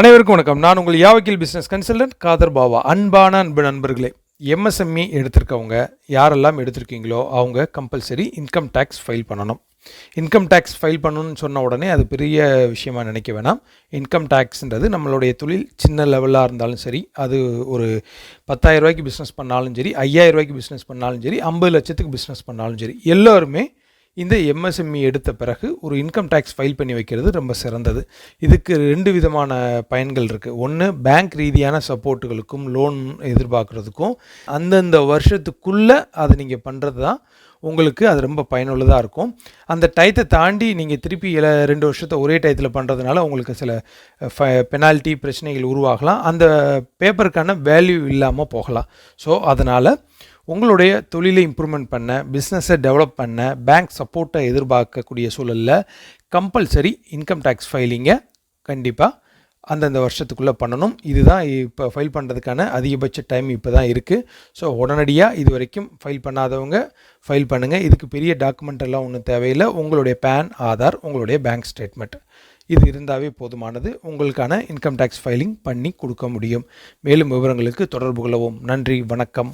அனைவருக்கும் வணக்கம். நான் உங்கள் யாவக்கில் பிஸ்னஸ் கன்சல்டன்ட் காதர் பாபா அன்பான அன்பு நண்பர்களே எம்எஸ்எம்இ எடுத்திருக்கவங்க யாரெல்லாம் எடுத்திருக்கீங்களோ அவங்க கம்பல்சரி இன்கம் டேக்ஸ் ஃபைல் பண்ணணும். இன்கம் டேக்ஸ் ஃபைல் பண்ணணும்னு சொன்ன உடனே அது பெரிய விஷயமாக நினைக்க வேணாம். இன்கம் டேக்ஸ்ன்றது நம்மளுடைய தொழில் சின்ன லெவலாக இருந்தாலும் சரி அது ஒரு பத்தாயிரரூபாய்க்கு பிஸ்னஸ் பண்ணாலும் சரி ஐயாயிரம் ரூபாய்க்கு பிஸ்னஸ் பண்ணாலும் சரி ஐம்பது லட்சத்துக்கு பிஸ்னஸ் பண்ணாலும் சரி எல்லோருமே இந்த எம்எஸ்எம்இ எடுத்த பிறகு ஒரு இன்கம் டேக்ஸ் ஃபைல் பண்ணி வைக்கிறது ரொம்ப சிறந்தது. இதுக்கு ரெண்டு விதமான பயன்கள் இருக்குது ஒன்று பேங்க் ரீதியான சப்போர்ட்டுகளுக்கும் லோன் எதிர்பார்க்குறதுக்கும் அந்தந்த வருஷத்துக்குள்ளே அதை நீங்கள் பண்ணுறது தான் உங்களுக்கு அது ரொம்ப பயனுள்ளதாக இருக்கும். அந்த டயத்தை தாண்டி நீங்கள் திருப்பி இல ரெண்டு வருஷத்தை ஒரே டயத்தில் பண்ணுறதுனால உங்களுக்கு சில பெனால்ட்டி பிரச்சனைகள் உருவாகலாம். அந்த பேப்பருக்கான வேல்யூ இல்லாமல் போகலாம். ஸோ அதனால் உங்களுடைய தொழிலை இம்ப்ரூவ்மெண்ட் பண்ண பிஸ்னஸை டெவலப் பண்ண பேங்க் சப்போர்ட்டை எதிர்பார்க்கக்கூடிய சூழலில் கம்பல்சரி இன்கம் டேக்ஸ் ஃபைலிங்கை கண்டிப்பாக அந்தந்த வருஷத்துக்குள்ளே பண்ணணும். இதுதான் இப்போ ஃபைல் பண்ணுறதுக்கான அதிகபட்ச டைம் இப்போ தான் இருக்குது ஸோ உடனடியாக இது வரைக்கும் ஃபைல் பண்ணாதவங்க ஃபைல் பண்ணுங்கள் இதுக்கு பெரிய டாக்குமெண்ட் எல்லாம் ஒன்றும் தேவையில்லை. உங்களுடைய பேன் ஆதார் உங்களுடைய பேங்க் ஸ்டேட்மெண்ட் இது இருந்தாவே போதுமானது. உங்களுக்கான இன்கம் டேக்ஸ் ஃபைலிங் பண்ணி கொடுக்க முடியும். மேலும் விவரங்களுக்கு தொடர்பு கொள்ளவும். நன்றி வணக்கம்.